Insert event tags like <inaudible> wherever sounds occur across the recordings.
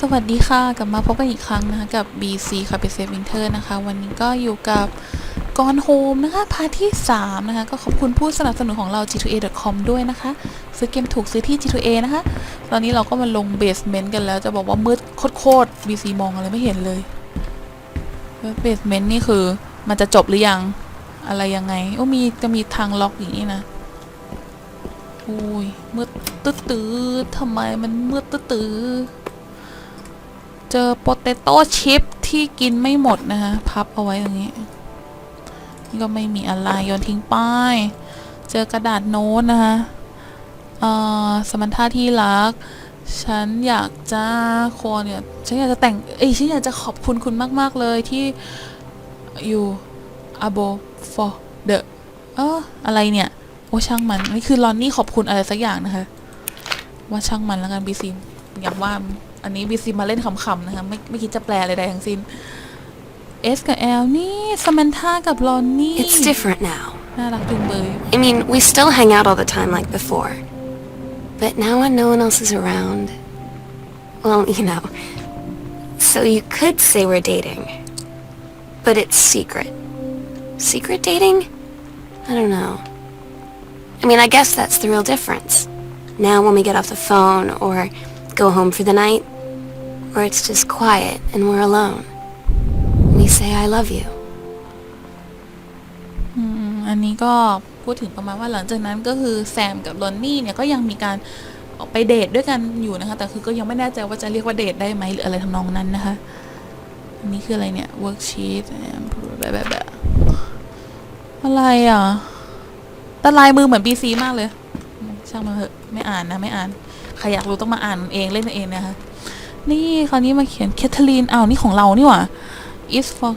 สวัสดีค่ะ กลับมาพบกันอีกครั้งนะคะกับ BC ค่ะเป็นเซฟวินเทอร์นะคะ วันนี้ก็อยู่กับกอนโฮมนะคะพาร์ทที่ 3 นะคะ ก็ขอบคุณผู้สนับสนุนของเรา g2a.com ด้วยนะคะ ซื้อเกมถูกซื้อที่ g2a นะคะ ตอนนี้เราก็มาลงเบสเมนต์กันแล้ว จะบอกว่ามืดโคตรๆ BC มองอะไรไม่เห็นเลยเบสเมนต์นี่คือมันจะจบหรือยังอะไรยังไงโอ้มีจะมีทางล็อกอย่างนี้นะโอ้ยมืดตื้อๆทำไมมันมืดตื้อๆ เจอโปเตโต้ชิพที่กินไม่หมดนะคะพับเอาไว้ตรงนี้ นี่ก็ไม่มีอะไรโยนทิ้งป้าย เจอกระดาษโน้ตนะคะอ่อสมันท่าที่รัก ฉันอยากจะโคนเนี่ย ฉันอยากจะแต่ง เอ้ย ฉันอยากจะขอบคุณคุณมาก ๆ เลยที่อยู่ abo for the เอออะไรเนี่ย โอ้ช่างมัน นี่คือลอนนี่ขอบคุณอะไรสักอย่างนะคะ ว่าช่างมันแล้วกันบีซีอย่างว่า อันนี้บีซีมาเล่นขำๆนะคะไม่ไม่คิดจะแปลอะไรใดทั้งสิ้น S กับ L นี่สมันธากับลอนนี่ It's different now. น่ารักจุงเบย I mean, we still hang out all the time like before. But now when no one else is around, well, you know. So you could say we're dating. But it's secret. Secret dating? I don't know. I mean, I guess that's the real difference. Now when we get off the phone or go home for the night, or it's just quiet and we're alone, we say I love you. อืมอันนี้ก็พูดถึงประมาณว่าหลังจากนั้นก็คือแซมกับลอนนี่เนี่ยก็ยังมีการออกไปเดทด้วยกันอยู่นะคะ แต่คือก็ยังไม่แน่ใจว่าจะเรียกว่าเดทได้ไหมหรืออะไรทำนองนั้นนะคะ อันนี้คืออะไรเนี่ย worksheet แบบแบบแบบอะไรอะแต่ลายมือเหมือน BC มากเลย ช่างมันเถอะไม่อ่านนะไม่อ่าน ใครอยากรู้ต้องมาอ่านเองเล่นเองนะคะ นี่คราวนี้มาเขียนแคทเธอรีนอ้าวนี่ของเรานี่หว่า is for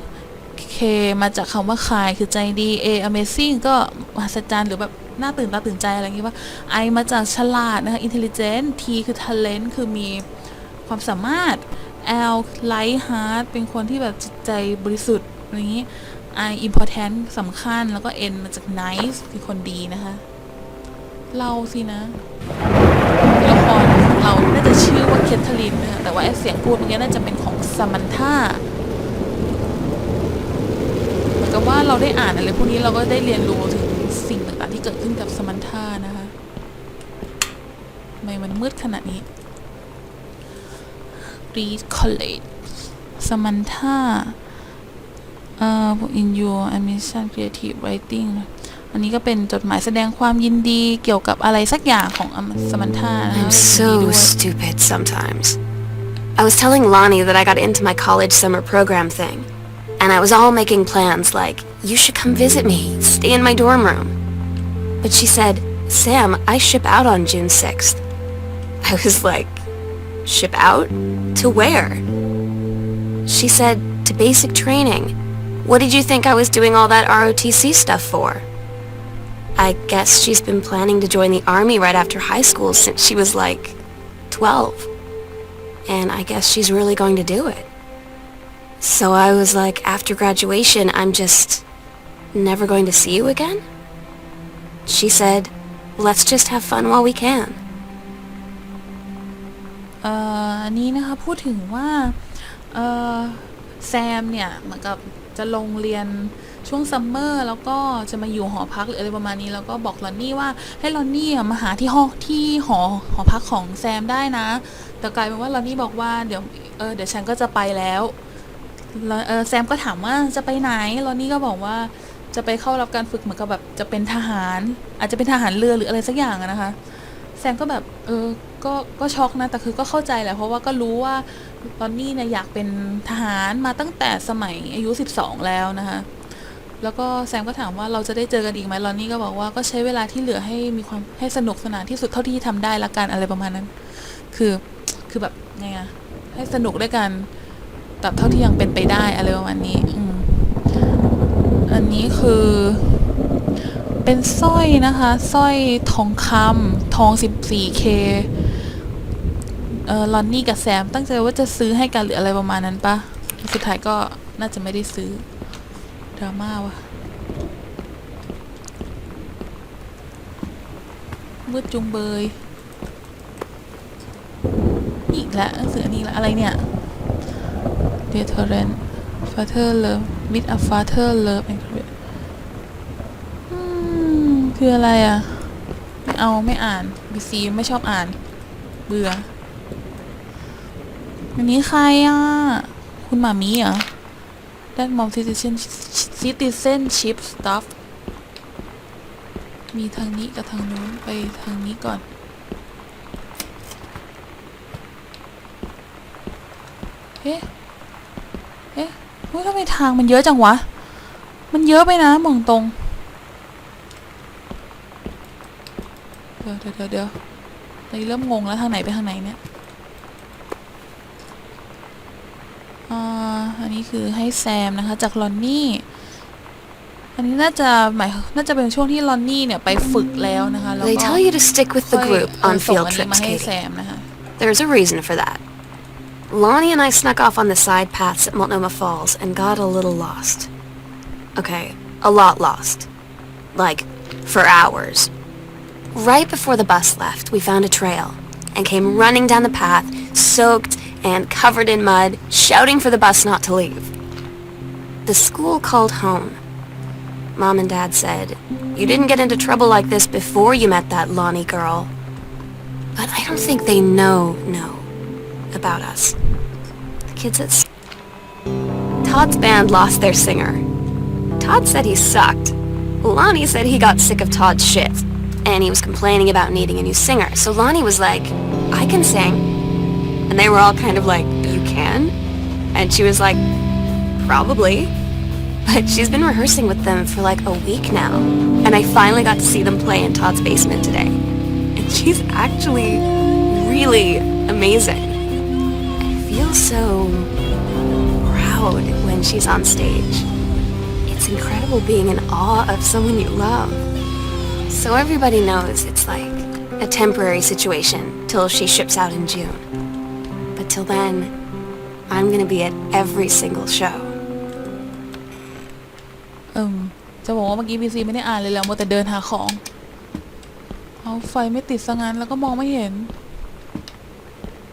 K มาจากคำว่าคายคือใจดี A amazing ก็มหัศจรรย์หรือแบบน่าตื่นตาตื่นใจอะไรอย่างงี้ว่า I มาจากฉลาดนะคะ intelligent T คือ talent คือมีความสามารถ L light heart เป็นคนที่แบบจิตใจบริสุทธิ์อะไรอย่างงี้ I important สำคัญแล้วก็ N มาจาก nice คือคนดีนะคะ เราสินะ เราน่าจะชื่อว่าเคทเธอรีนนะคะแต่ว่าเสียงพูดเมื่อกี้น่าจะเป็นของสมันธาเหมือนกับว่าเราได้อ่านอะไรพวกนี้เราก็ได้เรียนรู้ถึงสิ่งต่างๆที่เกิดขึ้นกับสมันธานะคะทำไมมันมืดขนาดนี้ Read College สมันธาเอ่อ in your ambition creative writing อันนี้ก็เป็นจดหมายแสดงความยินดีเกี่ยวกับอะไรสักอย่างของสมันธานะคะ I'm ยินดี so ด้วย stupid sometimes. I was telling Lonnie that I got into my college summer program thing, and I was all making plans like, you should come visit me, stay in my dorm room. But she said, Sam, I ship out on June 6th. I was like, ship out? To where? She said, to basic training. What did you think I was doing all that ROTC stuff for? I guess she's been planning to join the army right after high school since she was like 12. And I guess she's really going to do it. So I was like, after graduation, I'm just never going to see you again? She said, let's just have fun while we can. เอ่ออันนี้นะคะพูดถึงว่าเอ่อแซมเนี่ยเหมือนกับจะลงเรียน ช่วงซัมเมอร์แล้วก็จะมาอยู่หอพักหรืออะไรประมาณนี้แล้วก็บอกลอนนี่ว่าให้ลอนนี่มาหาที่ห้องที่หอหอพักของแซมได้นะ แต่กลายเป็นว่าลอนนี่บอกว่าเดี๋ยวเออเดี๋ยวฉันก็จะไปแล้วแล้วเออแซมก็ถามว่าจะไปไหนลอนนี่ก็บอกว่าจะไปเข้ารับการฝึกเหมือนกับแบบจะเป็นทหาร อาจจะเป็นทหารเรือหรืออะไรสักอย่างนะคะแซมก็แบบเออก็ก็ช็อกนะแต่คือก็เข้าใจแหละเพราะว่าก็รู้ว่าตอนนี้เนี่ยอยากเป็นทหารมาตั้งแต่สมัยอายุ 12 แล้วนะคะ แล้วก็แซมก็ถามว่าเราจะได้เจอกันอีกไหมลอนนี่ก็บอกว่าก็ใช้เวลาที่เหลือให้มีความให้สนุกสนานที่สุดเท่าที่ทำได้ละกันอะไรประมาณนั้น คือคือแบบไงอะให้สนุกด้วยกันแบบเท่าที่ยังเป็นไปได้อะไรประมาณนี้อืมอันนี้คือเป็นสร้อยนะคะสร้อยทองคำทอง 14K เออลอนนี่กับแซมตั้งใจว่าจะซื้อให้กันหรืออะไรประมาณนั้นปะสุดท้ายก็น่าจะไม่ได้ซื้อ ดราม่าวะมืดจุงเบย อีกแล้วหนังสืออันนี้ละอะไรเนี่ย Deterrent Father Love with a Father Love and Career อืมคืออะไรอะ ไม่เอาไม่อ่าน BC ไม่ชอบอ่าน เบื่ออันนี้ใครอะ คุณหมามีเหรอ That mom citizen citizenship stuff มีทางนี้กับทางนู้นไปทางนี้ก่อน เอ๊ะ เอ๊ะเฮ้ทำไมทางมันเยอะจังวะ มันเยอะไปนะมองตรง เดี๋ยวเดี๋ยวเดี๋ยวตอนนี้เริ่มงงแล้วทางไหนไปทางไหนเนี่ยอ่าอันนี้คือให้แซมนะคะจากลอนนี่ อันนี้น่าจะหมายน่าจะเป็นช่วงที่ลอนนี่เนี่ยไปฝึกแล้วนะคะแล้ว They ก็ tell you to stick with the ค่อย group เออ on ส่ง field อันนี้ trips, มาให้ Katie. แซมนะคะ There's a reason for that. Lonnie and I snuck off on the side paths at Multnomah Falls and got a little lost. Okay, a lot lost. Like, for hours. Right before the bus left, we found a trail and came running down the path, soaked and covered in mud, shouting for the bus not to leave. The school called home. Mom and Dad said, You didn't get into trouble like this before you met that Lonnie girl. But I don't think they know, know about us. The kids at... Todd's band lost their singer. Todd said he sucked. Lonnie said he got sick of Todd's shit, and he was complaining about needing a new singer. So Lonnie was like, I can sing. And they were all kind of like, you can? And she was like, probably. But she's been rehearsing with them for like a week now. And I finally got to see them play in Todd's basement today. And she's actually really amazing. I feel so proud when she's on stage. It's incredible being in awe of someone you love. So everybody knows it's like a temporary situation till she ships out in June. But till then, I'm gonna be at every single show. เอิมจะบอกว่าเมื่อกี้บีซีไม่ได้อ่านเลยแล้วมัวแต่เดินหาของ เอาไฟไม่ติดซะงั้นแล้วก็มองไม่เห็น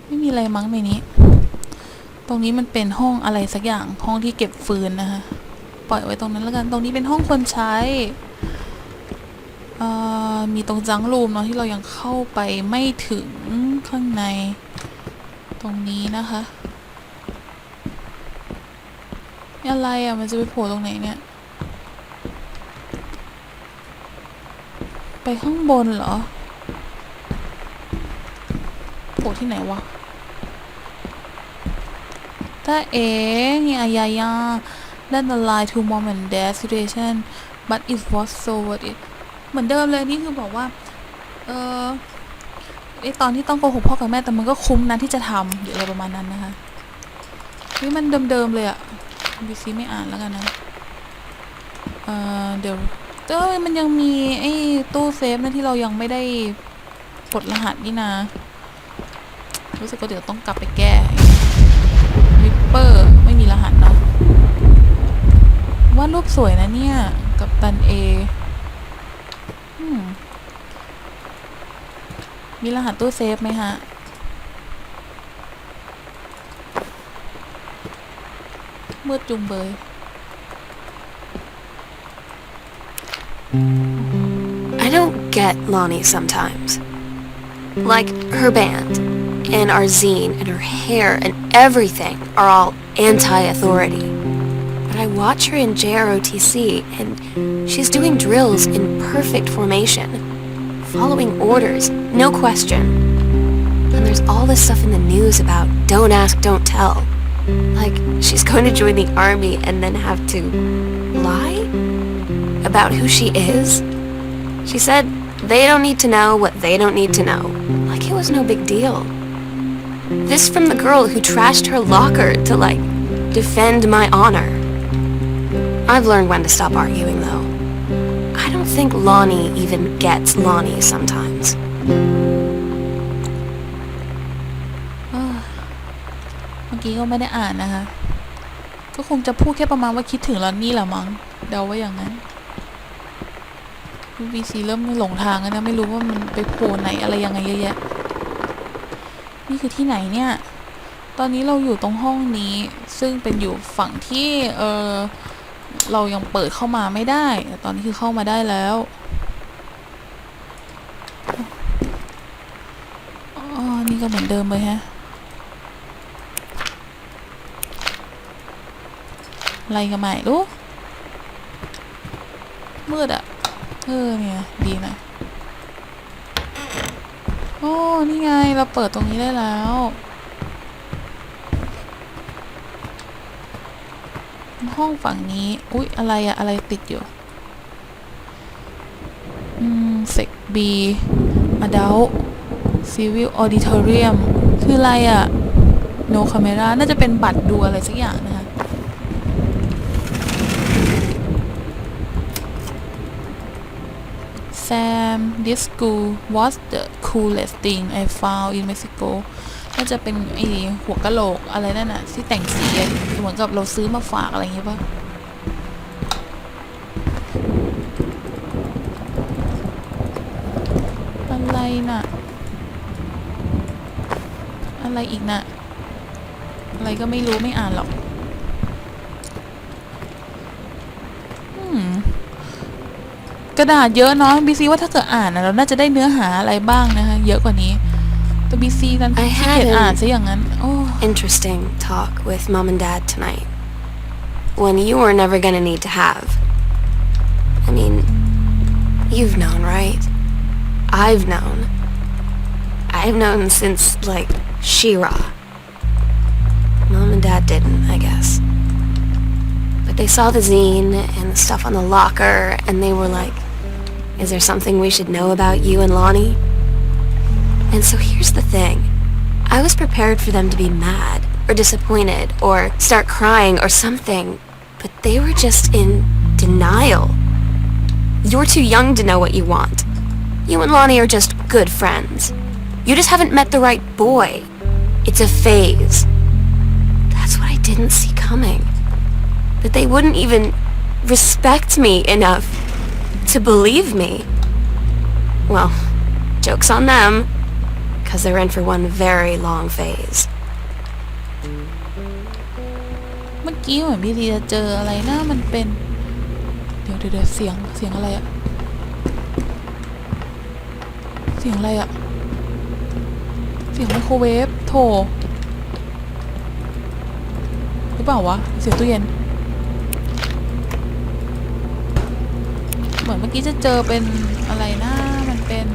ไม่มีอะไรมั้งในนี้ ตรงนี้มันเป็นห้องอะไรสักอย่างห้องที่เก็บฟืนนะคะปล่อยไว้ตรงนั้นแล้วกัน ตรงนี้เป็นห้องคนใช้ มีตรงจังรูมเนาะที่เรายังเข้าไปไม่ถึงข้างใน ตรงนี้นะคะ อะไรอะมันจะไปโผล่ตรงไหนเนี่ย ไปข้างบนเหรอโผล่ที่ไหนวะตาเอ๋นี่อายายา Then the lie to mom and dad situation but it was so worth it เหมือนเดิมเลยนี่คือบอกว่า เออไอตอนที่ต้องโกหกพ่อกับแม่แต่มันก็คุ้มนะที่จะทำหรืออะไรประมาณนั้นนะคะนี่มันเดิมๆเลยอะบีซีไม่อ่านแล้วกันนะ เออเดี๋ยว เอ้ยมันยังมีไอ้ตู้เซฟนะที่เรายังไม่ได้กดรหัสนี่นะ รู้สึกว่าเดี๋ยวต้องกลับไปแก้วิปเปอร์ไม่มีรหัสเนาะวาดรูปสวยนะเนี่ย กับตันเอมีรหัสตู้เซฟไหมฮะมืดจุงเบย I don't get Lonnie sometimes. Like, her band, and our zine, and her hair, and everything are all anti-authority. But I watch her in JROTC, and she's doing drills in perfect formation, following orders, no question. And there's all this stuff in the news about don't ask, don't tell. Like, she's going to join the army and then have to about who she is? She said they don't need to know what they don't need to know. Like it was no big deal. This from the girl who trashed her locker to like defend my honor. I've learned when to stop arguing though. I don't think Lonnie even gets Lonnie sometimes. <sighs> เมื่อกี้ก็ไม่ได้อ่านนะคะ ก็คงจะพูดแค่ประมาณว่าคิดถึงลอนนี่แหละมั้ง เดาว่าอย่างนั้น บีซีเริ่มหลงทางแล้วนะไม่รู้ว่ามันไปโผล่ไหนอะไรยังไงเยอะแยะนี่คือที่ไหนเนี่ย ตอนนี้เราอยู่ตรงห้องนี้ ซึ่งเป็นอยู่ฝั่งที่เออเรายังเปิดเข้ามาไม่ได้แต่ตอนนี้คือเข้ามาได้แล้วอ๋อนี่ก็เหมือนเดิมเลยฮะอะไรกันใหม่รู้มืดอะ เออเนี่ยดีนะโอ้นี่ไงเราเปิดตรงนี้ได้แล้วห้องฝั่งนี้ อุ๊ย อะไรอะอะไรติดอยู่ อืมเซกบีอดัลซีวิลออดิทอเรียม คืออะไรอะ no camera น่าจะเป็นบัตรดูอะไรสักอย่างนะคะ Sam this school was the coolest thing I found in Mexico น่าจะเป็นไอหัวกะโหลกอะไรนั่นน่ะที่แต่งสีเหมือนกับเราซื้อมาฝากอะไรอย่างเงี้ยป่ะอะไรน่ะ อะไรอีกน่ะ อะไรก็ไม่รู้ไม่อ่านหรอก กระดาษเยอะเนาะบีซีว่าถ้าเกิดอ่านนะเราน่าจะได้เนื้อหาอะไรบ้างนะคะ เยอะกว่านี้ แต่บีซีนั้น I ขี้เกียจ had อ่าน an ซะอย่างนั้น โอ้ interesting talk with mom and dad tonight. One you were never gonna need to have. I mean, you've known, right? I've known. I've known since, like, She-Ra. Mom and dad didn't, I guess. But they saw the zine and the stuff on the locker, and they were like, is there something we should know about you and Lonnie? And so here's the thing. I was prepared for them to be mad or disappointed or start crying or something, but they were just in denial. You're too young to know what you want. You and Lonnie are just good friends. You just haven't met the right boy. It's a phase. That's what I didn't see coming. That they wouldn't even respect me enough to believe me. Well, joke's on them because they're in for one very long phase. เมื่อกี้เหมือนบีซีจะเจออะไรนะมันเป็น เดี๋ยวเดี๋ยวเดี๋ยวเสียงเสียงอะไรอะเสียงอะไรอะเสียงไมโครเวฟโถหรือเปล่าวะ เสียงตู้เย็น เหมือนเมื่อกี้จะเจอเป็นอะไรนะมันเป็น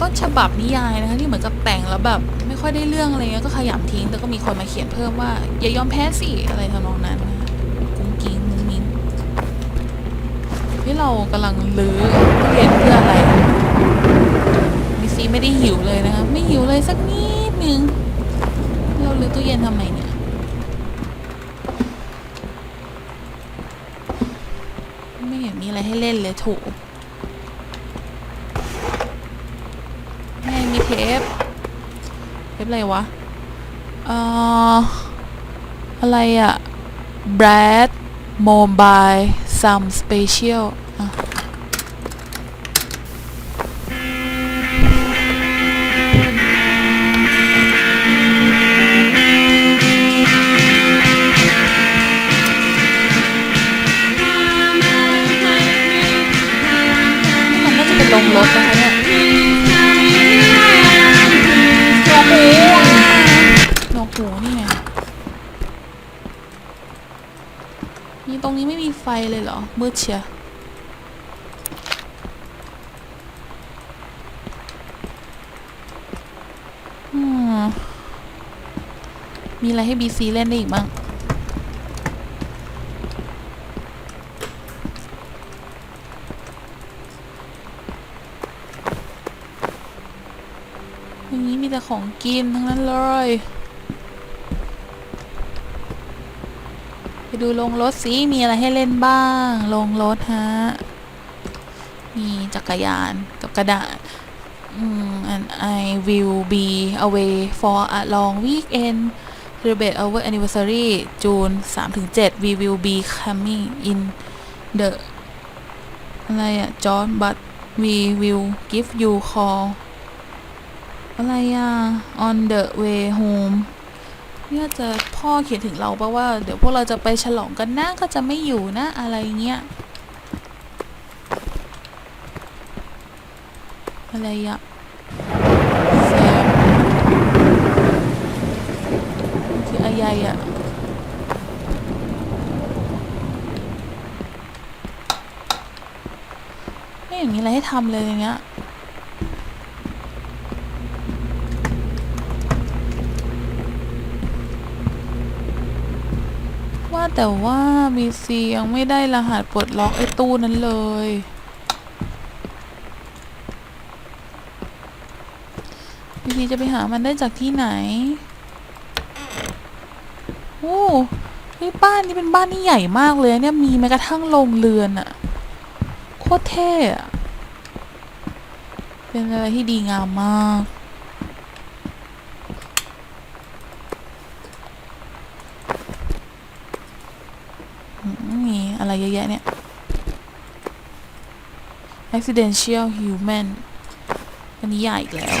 ต้นฉบับนิยายนะคะที่เหมือนกับแต่งแล้วแบบไม่ค่อยได้เรื่องอะไรเงี้ยก็ขยำทิ้ง แต่ก็มีคนมาเขียนเพิ่มว่า อย่ายอมแพ้สิอะไรทำนองนั้นกุ้งกิ้งมุ้งมิ้งที่เรากำลังลื้อตู้เย็นเพื่ออะไรมิซีไม่ได้หิวเลยนะคะไม่หิวเลยสักนิดนึงเราลื้อตู้เย็นทำไมเนี่ย ไม่เห็นมี อะไรให้เล่นเลยถูกแม่มีเทป เทปอะไรวะ เอ่อ อะไรอะ Brad Mobile Some Special นี้ไม่มีไฟเลยเหรอ มืดเชียอืมมีอะไรให้บีซีเล่นได้อีกบ้างอย่างนี้มีแต่ของกินทั้งนั้นเลย ไป ดูลงรถสิมีอะไรให้เล่นบ้าง ลงรถฮะ มีจักรยานกับกระดาษอืม and I will be away for a long weekend celebrate our anniversary June 3-7 we will be coming in the อะไรอะ John but we will give you call อะไรอะ on the way home เนี่ยจะพ่อเขียนถึงเราปะว่า เดี๋ยวพวกเราจะไปฉลองกันนะก็จะไม่อยู่นะอะไรเงี้ยอะไรอะแซมคืออะไรอะไม่เห็นมีอะไรให้ทำเลยอย่างเงี้ย แต่ว่าบีซียังไม่ได้รหัสปลดล็อกไอ้ตู้นั้นเลย บีซีจะไปหามันได้จากที่ไหน โอ้เฮ้ยบ้านนี้เป็นบ้านที่ใหญ่มากเลยเนี่ยมีแม้กระทั่งโรงเรือนอะโคตรเท่อะเป็นอะไรที่ดีงามมาก อืมมีอะไรเยอะแยะเนี่ย accidental human อันนี้ใหญ่อีกแล้ว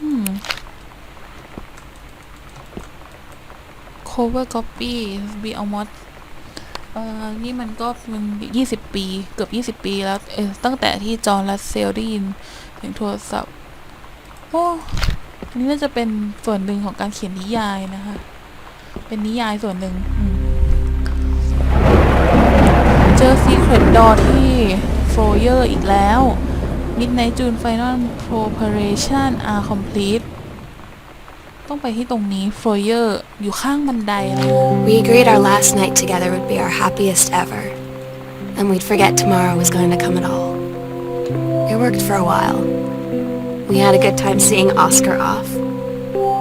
อืม cover copy be almost เอ่อนี่มันก็มันยี่สิบปี เกือบยี่สิบปีแล้ว เออตั้งแต่ที่จอห์นรัสเซลได้ยินเสียงโทรศัพท์ โอ้ อันนี้น่าจะเป็นส่วนหนึ่งของการเขียนนิยายนะคะ เป็นนิยายส่วนหนึ่งเจอ Secret Door ที่ Foyer อีกแล้ว Midnight June Final Preparation are complete ต้องไปที่ตรงนี้ Foyer อยู่ข้างบันไดเลย We agreed our last night together would be our happiest ever, and we'd forget tomorrow was going to come at all. It worked for a while. We had a good time seeing Oscar off,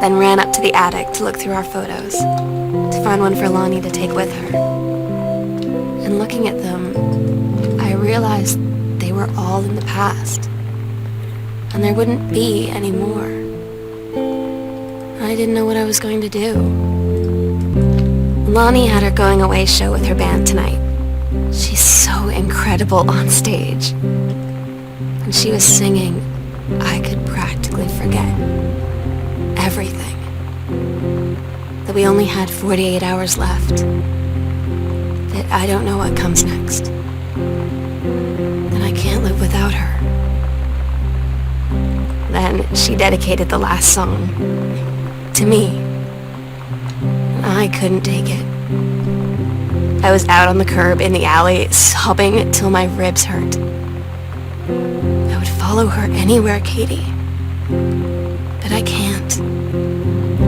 then ran up to the attic to look through our photos, to find one for Lonnie to take with her. And looking at them, I realized they were all in the past, and there wouldn't be any more. I didn't know what I was going to do. Lonnie had her going away show with her band tonight. She's so incredible on stage. And she was singing, I could practically forget everything. That we only had 48 hours left. That I don't know what comes next. That I can't live without her. Then she dedicated the last song to me. I couldn't take it. I was out on the curb in the alley, sobbing till my ribs hurt. I would follow her anywhere, Katie But I can't.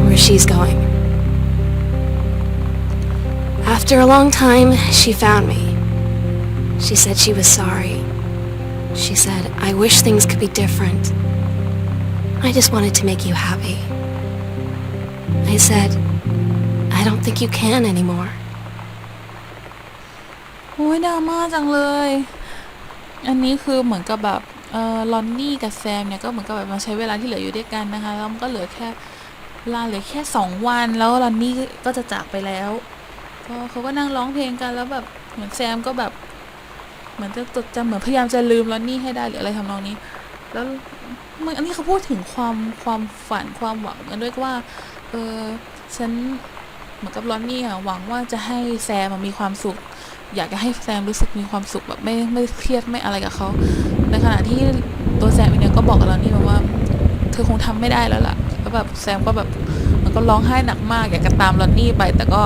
Where she's going. After a long time, she found me. She said she was sorry. She said, I wish things could be different. I just wanted to make you happy. I said, I don't think you can anymore. โอ้ยดราม่าจังเลย อันนี้คือเหมือนกับแบบ เออลอนนี่กับแซมเนี่ยก็เหมือนกับแบบมาใช้เวลาที่เหลืออยู่ด้วยกันนะคะแล้วมันก็เหลือแค่เวลาเหลือแค่สองวันแล้วลอนนี่ก็จะจากไปแล้วก็เขาก็นั่งร้องเพลงกันแล้วแบบเหมือนแซมก็แบบเหมือนจะจดจำเหมือนพยายามจะลืมลอนนี่ให้ได้หรืออะไรทำนองนี้ แล้วมันอันนี้เขาพูดถึงความความฝันความหวังกันด้วยว่าเออฉันเหมือนกับลอนนี่อะหวังว่าจะให้แซมมีความสุข อยากจะให้แซมรู้สึกมีความสุขแบบไม่ไม่เครียดไม่อะไรกับเขา ในขณะที่ตัวแซมเองเนี่ยก็บอกกับลอนนี่แบบว่าเธอคงทำไม่ได้แล้วล่ะแล้วแบบแซมก็แบบมันก็ร้องไห้หนักมากอยากจะตามลอนนี่ไป แต่ก็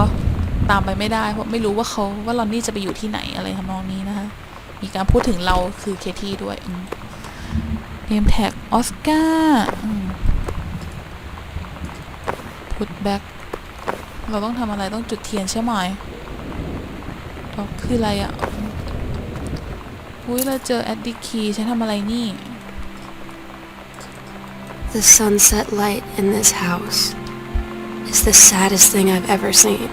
ตามไปไม่ได้ เพราะไม่รู้ว่าเขาว่าลอนนี่จะไปอยู่ที่ไหนอะไรทำนองนี้นะคะมีการพูดถึงเราคือเคที่ด้วยเนมแท็กออสการ์พุทแบ็กเราต้องทำอะไรต้องจุดเทียนใช่ไหมดอกคืออะไรอะ อุ้ยเราเจอแอดดิคีฉันทำอะไรนี่ The sunset light in this house is the saddest thing I've ever seen.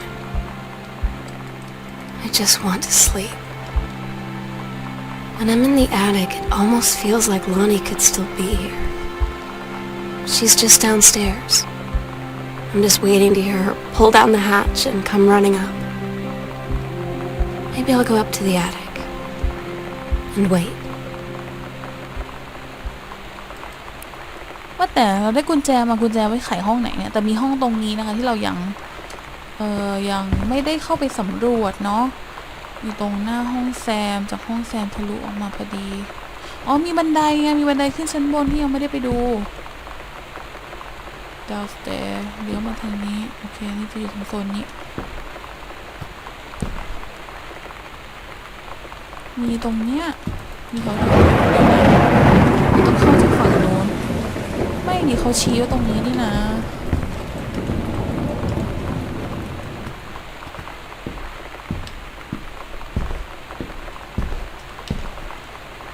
I just want to sleep. When I'm in the attic, it almost feels like Lonnie could still be here. She's just downstairs. I'm just waiting to hear her pull down the hatch and come running up. Maybe I'll go up to the attic. And wait. ว่าแต่เราได้กุญแจมากุญแจไว้ไขห้องไหนเนี่ย แต่มีห้องตรงนี้นะคะ ที่เรายัง เออยังไม่ได้เข้าไปสำรวจเนาะ อยู่ตรงหน้าห้องแซม จากห้องแซมทะลุออกมาพอดี อ๋อมีบันไดไงมีบันไดขึ้นชั้นบนที่ยังไม่ได้ไปดู downstairs เลี้ยวมาทางนี้ โอเค นี่จะอยู่ตรงโซนนี้ มีตรงเนี้ยมีเขาเดี๋ยวนะต้องเข้าจากฝั่งโน้น ไม่นี่เขาชี้ว่าตรงนี้นี่นะ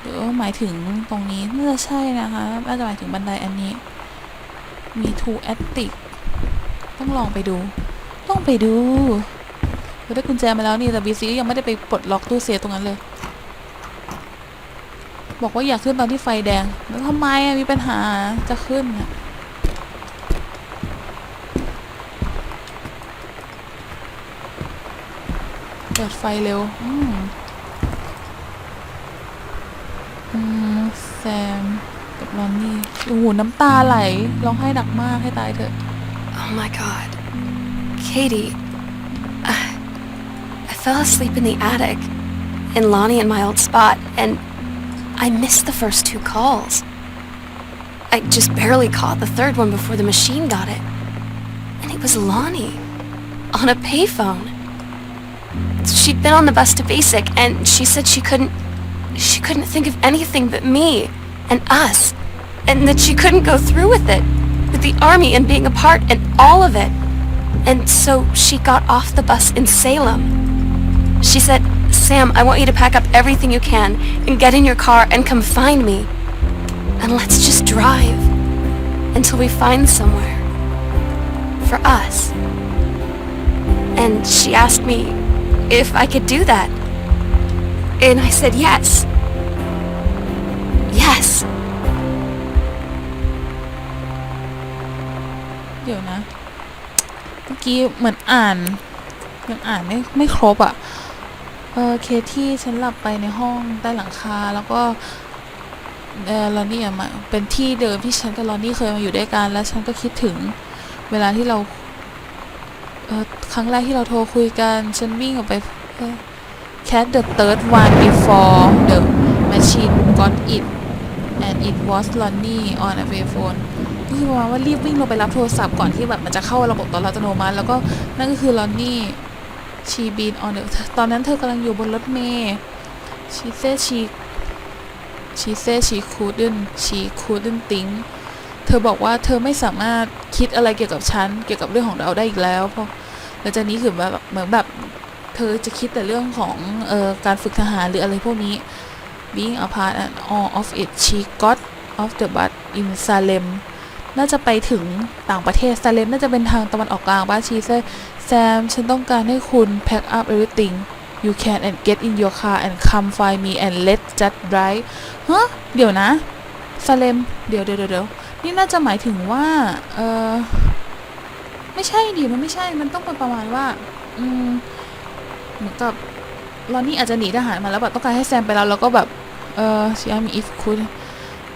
หรือหมายถึงตรงนี้น่าจะใช่นะคะน่าจะหมายถึงบันไดอันนี้ มี two attic ต้องลองไปดู ต้องไปดูเราได้กุญแจมาแล้วนี่แต่บีซียังไม่ได้ไปปลดล็อกตู้เซฟตรงนั้นเลย บอกว่าอยากขึ้นตอนที่ไฟแดง แล้วทำไมมีปัญหาจะขึ้นอะเปิดไฟเร็ว อืมอืมแซมกับลอนนี่โอ้โหน้ำตาไหล ร้องไห้ดักมากให้ตายเถอะ Oh my god. Katie. I, I fell asleep in the attic, in Lonnie and my old spot, and I missed the first two calls. I just barely caught the third one before the machine got it. And it was Lonnie. On a payphone. She'd been on the bus to basic, and she said she couldn't. She couldn't think of anything but me and us, and that she couldn't go through with it with the army and being a part and all of it. And so she got off the bus in Salem. She said, Sam, I want you to pack up everything you can and get in your car and come find me. And let's just drive until we find somewhere for us. And she asked me if I could do that. And I said yes. Yes. เดี๋ยวนะ เมื่อกี้เหมือนอ่าน ยังอ่านไม่ไม่ครบอะ่ะ เออเคที่ฉันหลับไปในห้องใต้หลังคาแล้วก็เออลอนนี่อะมาเป็นที่เดิมที่ฉันกับลอนนี่เคยมาอยู่ด้วยกัน แล้วฉันก็คิดถึงเวลาที่เราเออครั้งแรกที่เราโทรคุยกัน ฉันวิ่งออกไปเอ่อ Cat the third one before the machine got it and it was Lonnie on a payphone ก็คือประมาณว่ารีบวิ่งลงไปรับโทรศัพท์ก่อนที่แบบมันจะเข้าระบบตอัตโนมัติ แล้วก็นั่นก็คือ Lonnie she been on the ตอนนั้นเธอกำลังอยู่บนรถเมล์ she said she she said she couldn't she couldn't think เธอบอกว่าเธอไม่สามารถคิดอะไรเกี่ยวกับฉัน เกี่ยวกับเรื่องของเราได้อีกแล้ว เพราะหลังจากนี้คือแบบเหมือนแบบเธอจะคิดแต่เรื่องของเออการฝึกทหารหรืออะไรพวกนี้ being a part and all of it she got off the bus in Salem น่าจะไปถึงต่างประเทศ Salem น่าจะเป็นทางตะวันออกกลางบ้านชีเซ แซม ฉันต้องการให้คุณ pack up everything you can and get in your car and come find me and let's just drive ฮะเดี๋ยวนะ Salem เดี๋ยวเดี๋ยวเดี๋ยวเดี๋ยวนี่น่าจะหมายถึงว่า เออไม่ใช่ดิ มันไม่ใช่ มันต้องเป็นประมาณว่า อืม เหมือนกับลอนนี่อาจจะหนีทหารมาแล้วแบบต้องการให้แซมไปแล้วแล้วก็แบบ เออชีอามีอีฟคุณ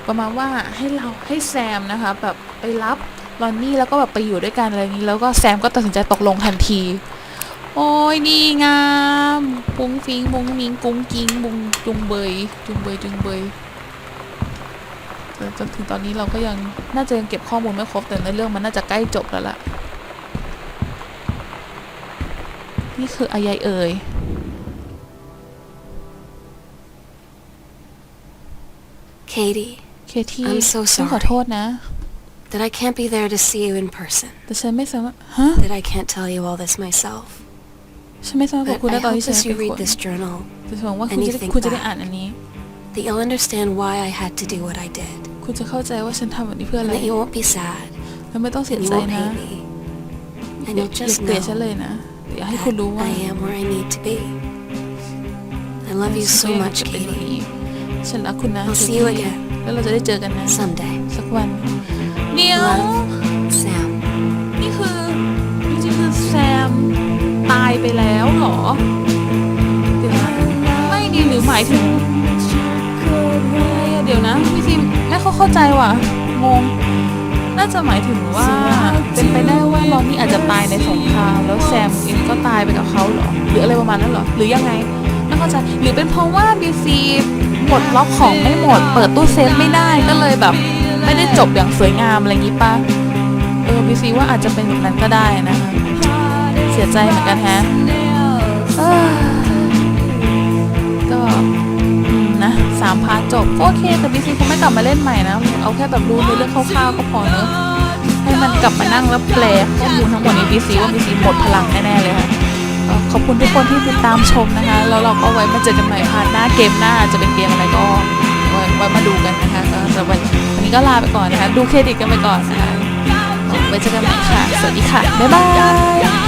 ประมาณว่าให้เราให้แซมนะคะแบบไปรับ ลอนนี่แล้วก็แบบไปอยู่ด้วยกันอะไรอย่างนี้แล้วก็แซมก็ตัดสินใจตกลงทันที โอ้ยดีงามปุ้งฟิงมุ้งมิงกุ้งกิ้งบุงจุงเบยจุงเบยจุงเบยแต่จนถึงตอนนี้เราก็ยังน่าจะยังเก็บข้อมูลไม่ครบแต่ในเรื่องมันน่าจะใกล้จบแล้วล่ะนี่คืออายายเอ่ย Katie, เคที่ I'm so ฉันขอ sorry. โทษนะ that I can't be there to see you in person. แต่ฉันไม่สามารถ ฮะ That I can't tell you all this myself. ฉันไม่สามารถบอก But คุณ I ได้ตอน hope ที่ฉัน as เป็ you นค read น this journal แต่ฉันหวังว่าคุณจะได้ anything คุณจะได้ back อ่านอันนี้ that you'll understand why I had to do what I did. คุณจะเข้าใจว่าฉันทำแบบนี้เพื่ออะ And ไร that you won't be sad. และไม่ต้องเสีย And you ใจ won't นะ hate me. อ And ย่า you'll อย่า just เกลียดฉัน know เลยนะอยากให้คุณ that รู้ว่า I am where I need to be. I love you ฉั so นก็ยัง much, จะเป็นแบบ Katie. นี้ฉันรักคุณนะ I'll เค see you ที่ again. แล้วเราจะได้เจอกันนะ Someday. สักวัน เดี๋ยว Love, Sam. นี่คือจริงๆคือแซมตายไปแล้วเหรอเดี๋ยวนะไม่ดีหรือหมายถึงดี๋ยวนะพี่ซีไม่เข้าเข้าใจว่ะงงน่าจะหมายถึงว่าเป็นไปได้ว่าลอนนี่อาจจะตายในสงครามแล้วแซมเองก็ตายไปกับเขาเหรอหรืออะไรประมาณนั้นเหรอหรือยังไงไม่เข้าใจหรือเป็นเพราะว่าบีซีหมดล็อกของไม่หมด เปิดตู้เซฟไม่ได้ก็เลยแบบ ไม่ได้จบอย่างสวยงามอะไรอย่างงี้ปะเออบีซีว่าอาจจะเป็นแบบนั้นก็ได้นะคะเสียใจเหมือนกันแฮะก็นะสามพาร์ทจบโอเค แต่บีซีคงไม่กลับมาเล่นใหม่นะ เอาแค่แบบรู้ในเรื่องคร่าวๆก็พอเนอะให้มันกลับมานั่งแล้วแปลข้อมูลทั้งหมดในบีซีว่าบีซีหมดพลังแน่ๆเลยค่ะขอบคุณทุกคนที่ติดตามชมนะคะ แล้วเราก็ไว้มาเจอกันใหม่พาร์ทหน้าเกมหน้าจะเป็นเกมอะไรก็ไว้มาดูกันนะคะก็สำหรับวันวัน นี้ก็ลาไปก่อนนะคะ ดูเครดิตกันไปก่อนนะคะไว้เจอกันใหม่ค่ะ สวัสดีค่ะ บ๊ายบาย